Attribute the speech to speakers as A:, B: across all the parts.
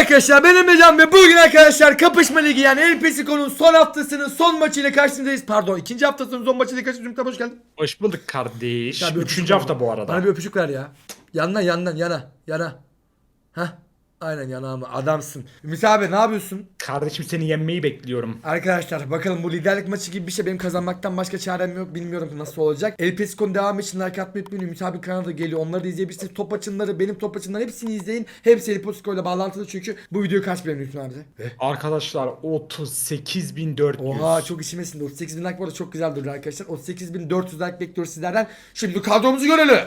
A: arkadaşlar ben Emrecan ve bugün arkadaşlar Kapışma Ligi yani El Pesico'nun son haftasının son maçıyla karşınızdayız. Pardon ikinci haftasının son maçıyla karşınızdayız. Hoş geldin.
B: Hoş bulduk kardeş.
A: Öpücük
B: Üçüncü
A: ver
B: hafta bu arada.
A: Bana bir öpücük ver ya. Yandan yandan yana yana. Hah. Aynen yanağıma adamsın. Ümit abi ne yapıyorsun?
B: Kardeşim seni yenmeyi bekliyorum.
A: Arkadaşlar bakalım bu liderlik maçı gibi bir şey benim kazanmaktan başka çarem yok bilmiyorum nasıl olacak. El Pesico'nun devamı için like atmayı unutmayın. Ümit abi kanalı geliyor onları da izleyebilirsiniz. Top açınları benim top açınları hepsini izleyin. Hepsi El Pesico ile bağlantılı çünkü bu video kaç benim Ümit abi?
B: Arkadaşlar 38.400.
A: Oha çok işime sindi. 38 bin like bu arada çok güzel durdu arkadaşlar. 38.400 like bekliyoruz sizlerden. Şimdi kadromuzu görelim.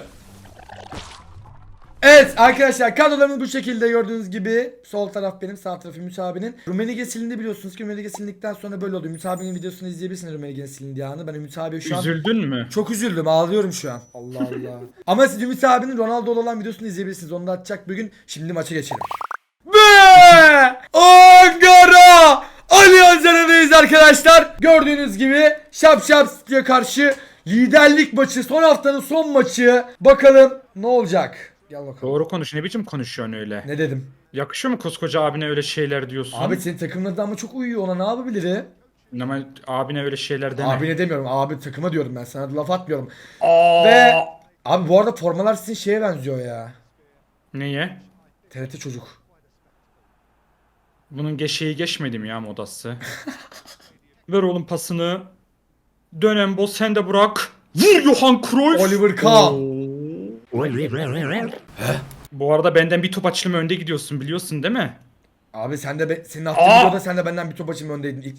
A: Evet arkadaşlar kadrolarımız bu şekilde gördüğünüz gibi sol taraf benim sağ tarafı Ümit abinin. Rumenige silindi biliyorsunuz ki Rumenige silindikten sonra böyle oldu. Ümit abinin videosunu izleyebilirsiniz Rumenige'nin silindiği anı. Ben Ümit abi şu an
B: Üzüldün mü?
A: çok üzüldüm ağlıyorum şu an. Allah Allah. Ama siz Ümit abinin Ronaldo'lu olan videosunu izleyebilirsiniz. Onu da atacak bugün. Şimdi maça geçelim. Ve Ankara Allianz Arena'dayız arkadaşlar. Gördüğünüz gibi Şap Şap City'ye karşı liderlik maçı. Son haftanın son maçı. Bakalım ne olacak. Gel bakalım.
B: Doğru konuş. Ne biçim konuşuyorsun öyle?
A: Ne dedim?
B: Yakışıyor mu koskoca abine öyle şeyler diyorsun?
A: Abi senin takımın ama çok uyuyor ona ne yapabilirim?
B: Ama abine öyle şeyler deme.
A: Abi ne demiyorum abi takıma diyorum ben sana laf atmıyorum.
B: Aa!
A: Ve abi bu arada formalar sizin şeye benziyor ya.
B: Neye?
A: TRT çocuk.
B: Bunun geçeyi geçmedi mi ya modası? Ver oğlum pasını. Dönem boz sen de bırak. Vur Johan Cruyff.
A: Oliver Kahn.
B: Oo. Bu arada benden bir top açılımı önde gidiyorsun biliyorsun değil mi?
A: Abi sen de be, senin attığın
B: Aa!
A: videoda sen de benden bir top açımı öndeydin. İlk,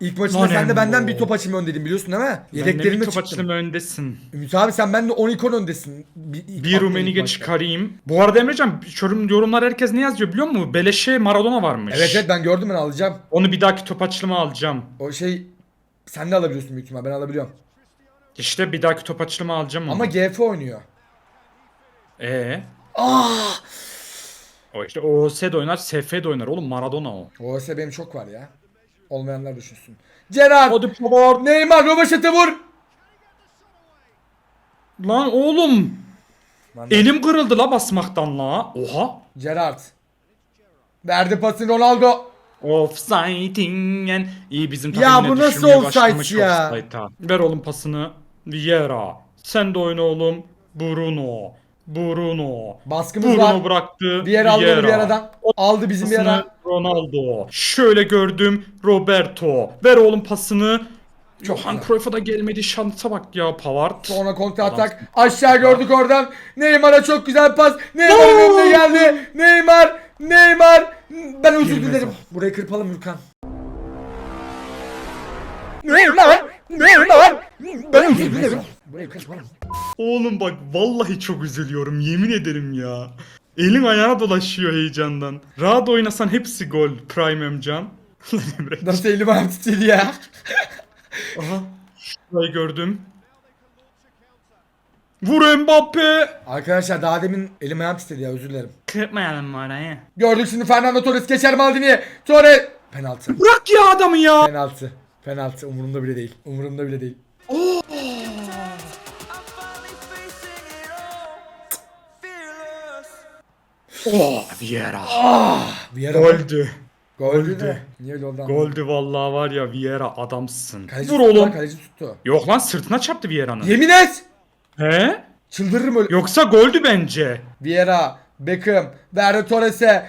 A: ilk maçında
B: Lan
A: sen de benden bir top açımı öndeydin biliyorsun değil mi?
B: Benden bir top
A: çıktım.
B: açılımı öndesin.
A: Ümit abi sen bende 10 ikon öndesin. Bir, ilk
B: Bir
A: attığın ilk
B: Rumenige
A: maçta.
B: çıkarayım. Bu arada Emrecan yorum, yorumlar herkes ne yazıyor biliyor musun? Beleşe Maradona varmış.
A: Evet evet ben gördüm ben alacağım.
B: Onu bir dahaki top açılımı alacağım.
A: O şey sen de alabiliyorsun büyük ihtimal ben alabiliyorum.
B: İşte bir dahaki top açılımı alacağım onu.
A: Ama GF oynuyor.
B: Ee?
A: Ah!
B: O işte OS de oynar, SF de oynar oğlum Maradona o.
A: OS benim çok var ya. Olmayanlar düşünsün. Gerard!
B: Hadi Pavard.
A: Neymar Robaşet'e vur!
B: Lan oğlum.
A: Lan.
B: Elim kırıldı la basmaktan la. Oha.
A: Gerard. Verdi pasını Ronaldo.
B: Offside'ingen. İyi bizim
A: Ya bu nasıl offside ya?
B: offside'a. Ver oğlum pasını. Vieira. Sen de oyna oğlum. Bruno. Bruno.
A: Baskımız
B: Bruno
A: var.
B: bıraktı.
A: Bir yer aldı onu bir aradan. Aldı bizim bir ara.
B: Ronaldo. Şöyle gördüm Roberto. Ver oğlum pasını. Johan. Cruyff'a da gelmedi şansa bak ya Pavard.
A: Sonra kontra atak. Aşağı gördük oradan. Neymar'a çok güzel pas. Neymar'ın önüne geldi. Neymar. Neymar. Ben özür dilerim. Burayı kırpalım Hürkan. Neymar. Neymar. Ben özür dilerim. Burayı kırpalım.
B: Oğlum bak vallahi çok üzülüyorum yemin ederim ya. Elin ayağına dolaşıyor heyecandan. Rahat oynasan hepsi gol Prime Emcan.
A: Nasıl elim ayağım titredi ya.
B: Aha. Şurayı gördüm. Vur Mbappe.
A: Arkadaşlar daha demin elim ayağım titredi ya özür dilerim.
B: Kırpmayalım orayı.
A: Gördük şimdi Fernando Torres geçer Maldini'ye. Torres. Penaltı.
B: Bırak ya adamı ya.
A: Penaltı. Penaltı umurumda bile değil. Umurumda bile değil.
B: Oh Vieira.
A: Vieira
B: Goldü.
A: Goldü de. Niye öyle oldu? anlamadım.
B: Goldü vallahi var ya Vieira adamsın.
A: Kaleci
B: Vur
A: tuttu lan,
B: oğlum.
A: Kaleci tuttu.
B: Yok lan sırtına çarptı Vieira'nın.
A: Yemin et.
B: He?
A: Çıldırırım öyle.
B: Yoksa goldü bence.
A: Vieira, Beckham, verdi Torres'e.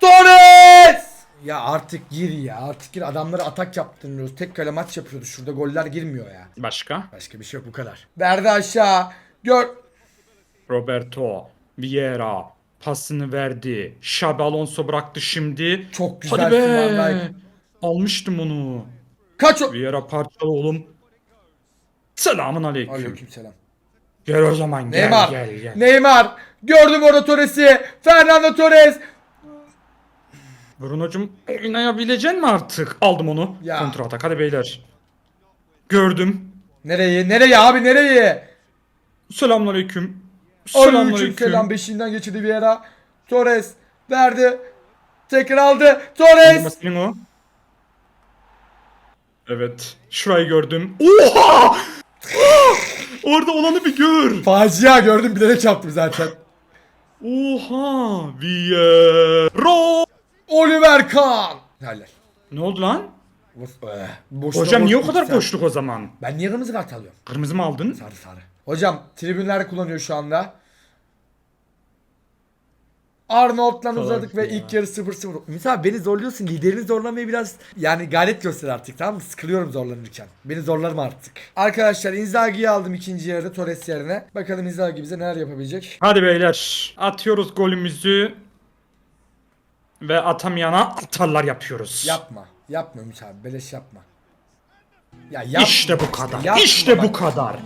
A: Torres! Ya artık gir ya. Artık gir. Adamlara atak yaptırmıyoruz. Tek kale maç yapıyoruz. Şurada goller girmiyor ya.
B: Başka?
A: Başka bir şey yok bu kadar. Verdi aşağı. Gör.
B: Roberto, Vieira pasını verdi. Xabi Alonso bıraktı şimdi.
A: Çok
B: Hadi
A: güzelsin
B: be.
A: Van Dijk.
B: Almıştım onu.
A: Kaç o?
B: Vieira parçalı oğlum. Selamun aleyküm.
A: Aleykümselam.
B: Gel o zaman gel
A: Neymar.
B: gel gel.
A: Neymar. Gördüm orada Torres'i. Fernando Torres.
B: Bruno'cum oynayabilecek mi artık? Aldım onu.
A: Ya.
B: Kontra atak hadi beyler. Gördüm.
A: Nereye? Nereye abi nereye?
B: Selamun Selamünaleyküm.
A: selam. Beşiğinden geçirdi Vieira. Torres. Verdi. Tekrar aldı. Torres.
B: Senin o. Evet. Şurayı gördüm. Oha! Orada olanı bir gör.
A: Facia gördüm bilerek yaptım zaten.
B: Oha! Vieira!
A: Oliver Kahn. Helal.
B: Ne oldu lan?
A: Eh, boşuna
B: Hocam niye o kadar
A: gitsen.
B: boşluk o zaman?
A: Ben niye kırmızı kart alıyorum?
B: Kırmızı mı aldın?
A: Sarı sarı. Hocam tribünler kullanıyor şu anda. Arnold'la uzadık ve
B: ya.
A: ilk yarı 0-0. Ümit abi beni zorluyorsun. Liderini zorlamayı biraz yani gayret göster artık tamam mı? Sıkılıyorum zorlanırken. Beni zorlarma artık. Arkadaşlar Inzaghi'yi aldım ikinci yarıda Torres yerine. Bakalım Inzaghi bize neler yapabilecek.
B: Hadi beyler. Atıyoruz golümüzü. Ve atamayana atarlar yapıyoruz.
A: Yapma. Yapma Ümit abi. Beleş yapma. Ya yapma.
B: İşte bu kadar.
A: yapma
B: işte
A: bak.
B: bu kadar.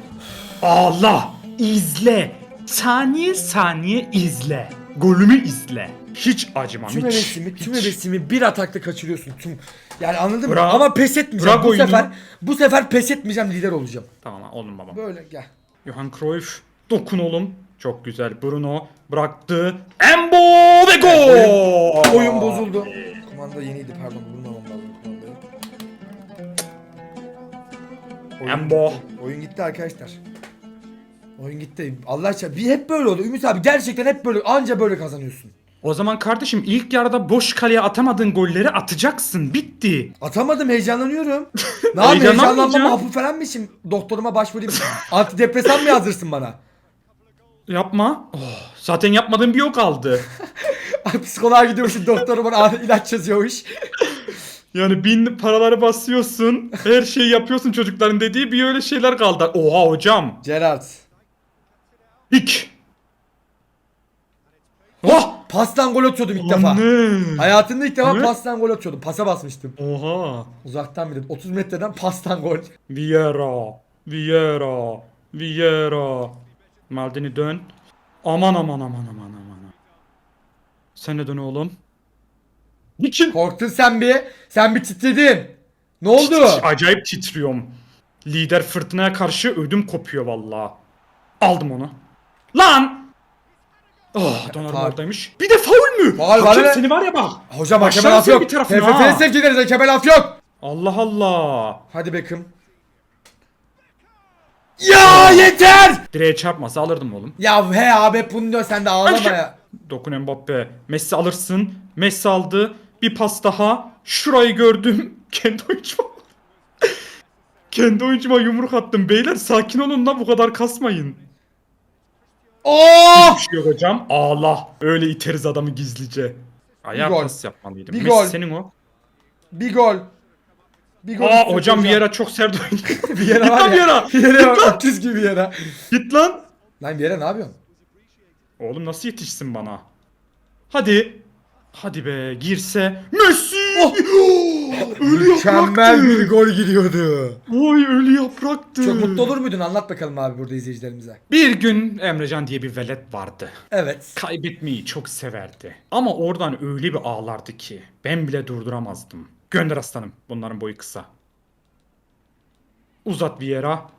B: Allah izle. Saniye saniye izle. Golümü izle. Hiç acımam
A: Tüm
B: hiç.
A: hevesimi, tüm
B: Hiç.
A: hevesimi bir atakta kaçırıyorsun. Tüm yani anladın mı?
B: Bra-
A: Ama pes etmeyeceğim.
B: Bırak
A: bu
B: oyunu.
A: sefer bu sefer pes etmeyeceğim, lider olacağım.
B: Tamam oğlum babam.
A: Böyle gel.
B: Johan Cruyff. Dokun oğlum. Çok güzel. Bruno bıraktı. Embo ve gol.
A: Oyun bozuldu. Kumanda yeniydi pardon bulmamam lazım kumandayı. Oyun
B: Embo.
A: gitti. Oyun gitti arkadaşlar. Oyun gitti. Allah aşkına bir hep böyle oldu. Ümit abi gerçekten hep böyle anca böyle kazanıyorsun.
B: O zaman kardeşim ilk yarıda boş kaleye atamadığın golleri atacaksın. Bitti.
A: Atamadım heyecanlanıyorum. ne yapayım heyecanlanmam hapı falan mı şimdi? Doktoruma başvurayım. Antidepresan mı yazdırsın bana?
B: Yapma. Oh, zaten yapmadığın bir yok kaldı.
A: Psikoloğa gidiyormuşum doktoru bana ilaç yazıyormuş.
B: Yani bin paraları basıyorsun. Her şeyi yapıyorsun çocukların dediği bir öyle şeyler kaldı. Oha hocam.
A: Gerard.
B: İlk. Oh.
A: Pastan gol atıyordum ilk defa.
B: Anne.
A: Hayatımda ilk defa
B: Ne?
A: pastan gol atıyordum. Pasa basmıştım.
B: Oha.
A: Uzaktan bir de 30 metreden pastan gol.
B: Vieira. Vieira. Vieira. Maldini dön. Aman aman aman aman aman. Sen de dön oğlum. Niçin?
A: Korktun sen bir. Sen bir titredin. Ne oldu?
B: Acayip titriyorum. Lider fırtınaya karşı ödüm kopuyor valla. Aldım onu. Lan! Oh, Donnarumma
A: Faul.
B: oradaymış. Bir de faul mü?
A: Faul var
B: Hakem seni var ya bak.
A: Hocam hakeme
B: Başlarsın
A: laf yok.
B: bir tarafına
A: TFF'ye
B: ha.
A: sevk ederiz hakeme laf yok.
B: Allah Allah.
A: Hadi Beckham. Ya yeter!
B: Direğe çarpmasa alırdım oğlum.
A: Ya he abi bunu diyor sen de ağlama ya.
B: Dokun Mbappe. Messi alırsın. Messi aldı. Bir pas daha. Şurayı gördüm. Kendi oyuncuma. Kendi oyuncuma yumruk attım. Beyler sakin olun da bu kadar kasmayın.
A: Oh!
B: Bir şey yok hocam. Allah. Öyle iteriz adamı gizlice. Ayağa
A: gol.
B: pas yapmalıydım.
A: Bir
B: Messi
A: gol.
B: senin o.
A: Bir gol. Bir gol.
B: Aa hocam Vieira çok sert
A: yere
B: Git
A: var
B: lan
A: ya.
B: Vieira.
A: Bir yere bak. Öküz gibi yere.
B: Git lan.
A: Lan bir yere ne yapıyorsun?
B: Oğlum nasıl yetişsin bana? Hadi. Hadi be girse. Messi. ölü
A: Mükemmel
B: yapraktı.
A: bir gol giriyordu.
B: Oy ölü yapraktı.
A: Çok mutlu olur muydun? Anlat bakalım abi burada izleyicilerimize.
B: Bir gün Emrecan diye bir velet vardı.
A: Evet.
B: Kaybetmeyi çok severdi. Ama oradan öyle bir ağlardı ki ben bile durduramazdım. Gönder aslanım. Bunların boyu kısa. Uzat Vieira.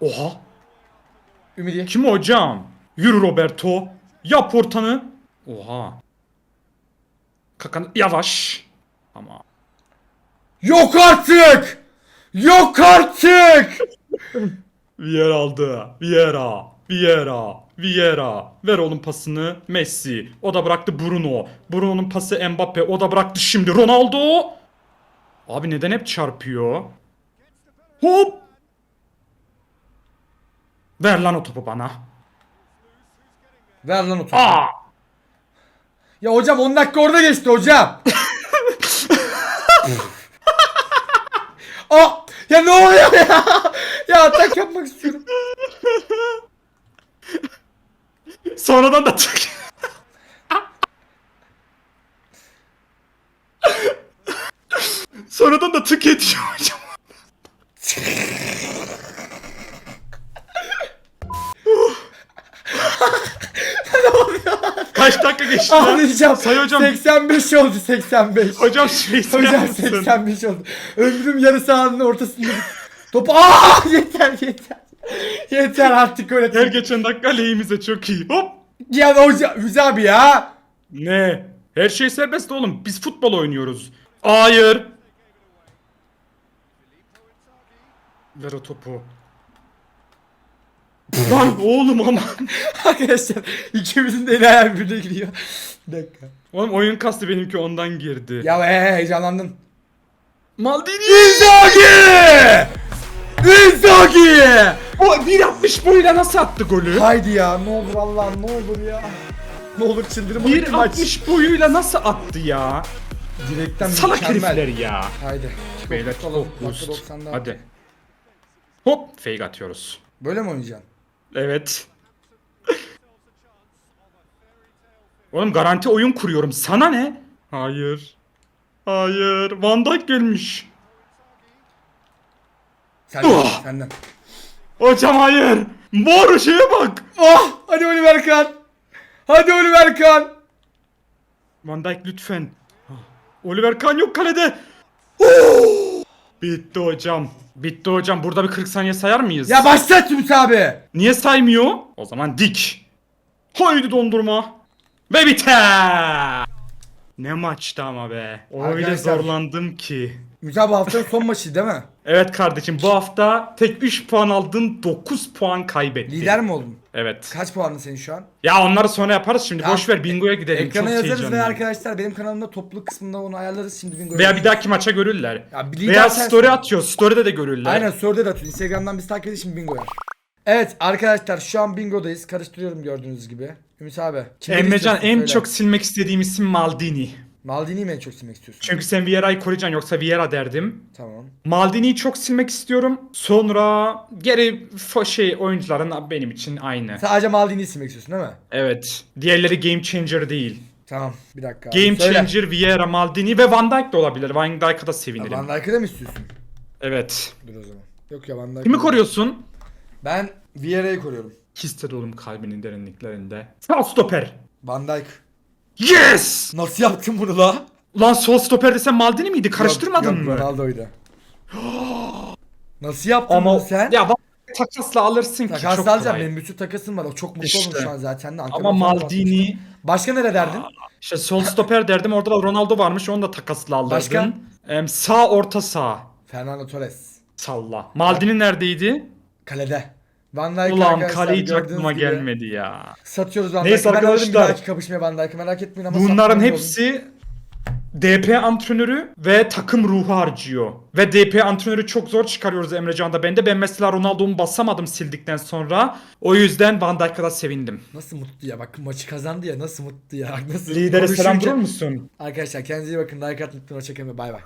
B: Oha.
A: Ümidi.
B: Kim o hocam? Yürü Roberto. Yap ortanı. Oha. Kakan yavaş. Ama
A: Yok artık! Yok artık!
B: Vieira aldı. Vieira. Vieira. Vieira. Ver oğlum pasını. Messi. O da bıraktı Bruno. Bruno'nun pası Mbappe. O da bıraktı şimdi Ronaldo. Abi neden hep çarpıyor? Hop. Ver lan o topu bana.
A: Ver lan o topu.
B: Aa.
A: Ya hocam 10 dakika orada geçti hocam. Aa, ya ne oluyor ya? Ya atak yapmak istiyorum.
B: Sonradan da tık. Sonradan da tık ediyor hocam. Kaç dakika geçti lan?
A: Ağlayacağım.
B: Say hocam.
A: 85 oldu 85.
B: Hocam şey sayar
A: Hocam
B: mısın?
A: 85 oldu. Ömrüm yarı sahanın ortasında. Top aa yeter yeter. Yeter artık öyle.
B: Her geçen dakika lehimize çok iyi. Hop.
A: Ya hocam Hüzi abi ya.
B: Ne? Her şey serbest oğlum. Biz futbol oynuyoruz. Hayır. Ver o topu. Oğlum aman.
A: Arkadaşlar ikimizin de eli ayağı birbirine giriyor. Bir dakika.
B: Oğlum oyun kastı benimki ondan girdi.
A: Ya he, heyecanlandım.
B: Maldini.
A: Inzaghi! Inzaghi!
B: O 1.60 boyuyla nasıl attı golü?
A: Haydi ya ne olur Allah'ım ne olur ya. Ne olur çıldırmadık ki maç.
B: 1.60 boyuyla nasıl attı ya?
A: Direkten
B: Salak
A: mükemmel.
B: herifler ya.
A: Haydi.
B: Beyler çok boost.
A: 90'da.
B: Hadi. Hop fake atıyoruz.
A: Böyle mi oynayacaksın?
B: Evet. Oğlum garanti oyun kuruyorum. Sana ne? Hayır. Hayır. Van Dijk gelmiş.
A: Senden,
B: Oh!
A: senden.
B: Hocam hayır. Mor şeye bak.
A: Oh! Hadi Oliver Kahn. Hadi Oliver Kahn.
B: Van Dijk lütfen. Oliver Kahn yok kalede. Bitti hocam. Bitti hocam. Burada bir 40 saniye sayar mıyız?
A: Ya başlat Ümit abi.
B: Niye saymıyor? O zaman dik. Haydi dondurma. Ve biter. Ne maçtı ama be. Öyle
A: Arkadaşlar-
B: zorlandım ki.
A: Ümit abi haftanın son maçı değil mi?
B: Evet kardeşim bu hafta tek 3 puan aldın 9 puan kaybettin.
A: Lider mi oldun?
B: Evet.
A: Kaç puanlı senin şu an?
B: Ya onları sonra yaparız şimdi.
A: Tamam.
B: Boş ver bingoya gidelim.
A: Ekrana
B: Çok
A: yazarız ve arkadaşlar benim kanalımda topluluk kısmında onu ayarlarız şimdi bingo.
B: Veya bir dahaki maça görürler.
A: Ya bir lider
B: Veya
A: sensin.
B: story atıyor. Story'de de görürler.
A: Aynen story'de de atın. Instagram'dan biz takip edin şimdi bingoya. Evet arkadaşlar şu an bingodayız. Karıştırıyorum gördüğünüz gibi. Ümit abi. kimleri
B: Emrecan
A: istiyorsun?
B: en
A: Söyle.
B: çok silmek istediğim isim Maldini.
A: Maldini'yi mi en çok silmek istiyorsun?
B: Çünkü sen Vieira'yı koruyacaksın yoksa Vieira derdim.
A: Tamam.
B: Maldini'yi çok silmek istiyorum. Sonra geri fo- şey oyuncuların benim için aynı.
A: Sadece Maldini'yi silmek istiyorsun değil mi?
B: Evet. Diğerleri game changer değil.
A: Tamam bir dakika. abi.
B: Game
A: Söyle.
B: changer Vieira, Maldini ve Van Dijk de olabilir. Van Dijk'a da sevinirim.
A: Van Dijk'ı da mı istiyorsun?
B: Evet.
A: Dur o zaman. Yok ya Van Dijk.
B: Kimi koruyorsun?
A: Ben Vieira'yı koruyorum.
B: Hissed oğlum kalbinin derinliklerinde. Sağ stoper.
A: Van Dijk.
B: Yes!
A: Nasıl yaptın bunu la?
B: Ulan sol stoper desen Maldini miydi? Karıştırmadın
A: Yok,
B: mı?
A: Yok Ronaldo'ydu. Nasıl yaptın
B: Ama
A: bunu sen?
B: ya takasla alırsın ki
A: Takas
B: çok
A: alacağım.
B: kolay.
A: Benim bütün takasım var. O çok mutlu
B: İşte.
A: oldum şu an zaten. de.
B: Ama
A: falan
B: Maldini
A: Başka nere derdin?
B: işte sol stoper derdim orada da Ronaldo varmış onu da takasla alırdın.
A: Başka?
B: Em, sağ orta sağ.
A: Fernando Torres.
B: Salla. Maldini neredeydi?
A: Kalede. Van Dijk
B: Ulan
A: arkadaşlar
B: kale hiç
A: gördüğünüz
B: aklıma
A: gibi
B: gelmedi ya.
A: Satıyoruz Van
B: Neyse.
A: Ben alırım bir
B: arkadaşlar.
A: dahaki kapışmaya Van Dijk'ı merak etmeyin ama
B: Bunların hepsi DP antrenörü ve takım ruhu harcıyor. Ve DP antrenörü çok zor çıkarıyoruz Emrecan'da ben de. Ben mesela Ronaldo'mu basamadım sildikten sonra. O yüzden Van Dijk'a da sevindim.
A: Nasıl mutlu ya bak maçı kazandı ya nasıl mutlu ya. Nasıl
B: Lidere selam
A: konuşurken-
B: durur musun?
A: Arkadaşlar kendinize iyi bakın. Like unutmayın. Hoşçakalın ve bay bay.